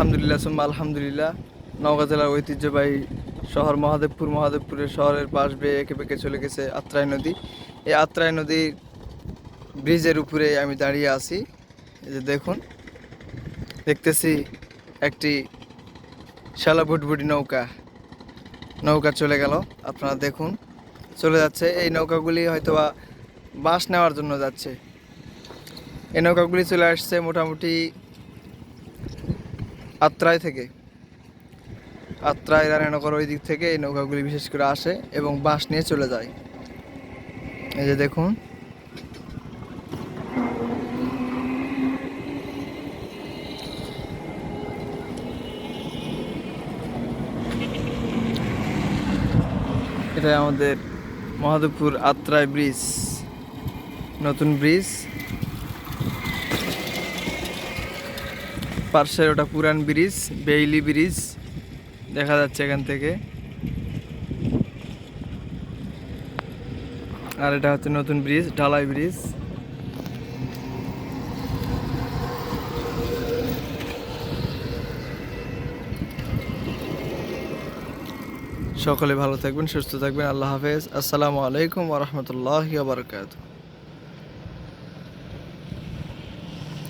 আলহামদুলিল্লাহ, সুম্মা আলহামদুলিল্লাহ। নওগাঁ জেলার ঐতিহ্যবাহী শহর মহাদেবপুর। মহাদেবপুরের শহরের পাশ বেয়ে এঁকে বেঁকে চলে গেছে আত্রাই নদী। এই আত্রাই নদীর ব্রিজের উপরে আমি দাঁড়িয়ে আছি। এই যে দেখুন, দেখতেছি একটি শালা ভুটভুটি নৌকা। নৌকা চলে গেল, আপনারা দেখুন, চলে যাচ্ছে। এই নৌকাগুলি হয়তোবা বাঁশ নেওয়ার জন্য যাচ্ছে। এই নৌকাগুলি চলে আসছে মোটামুটি আত্রাই থেকে। আত্রাই রানীনগর ওই দিক থেকে এই নৌকাগুলি বিশেষ করে আসে এবং বাস নিয়ে চলে যায়। এই যে দেখুন। এটা আমাদের মহাদেবপুর আত্রাই ব্রিজ। নতুন ব্রিজ। পার্শ্বের ওটা পুরান ব্রিজ, বেইলি ব্রিজ, দেখা যাচ্ছে এখান থেকে। আর এটা হচ্ছে নতুন ব্রিজ, ঢালাই ব্রিজ। সকলে ভালো থাকবেন, সুস্থ থাকবেন, আল্লাহ হাফেজ। আসসালামু আলাইকুম ওরহমতুল্লাহ বারকাত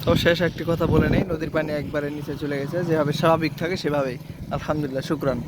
তো শেষ একটি কথা বলে নেই। নদীর পানি একবারে নিচে চলে গেছে। যেভাবে স্বাভাবিক থাকে, সেভাবেই। আলহামদুলিল্লাহ, শুক্রান।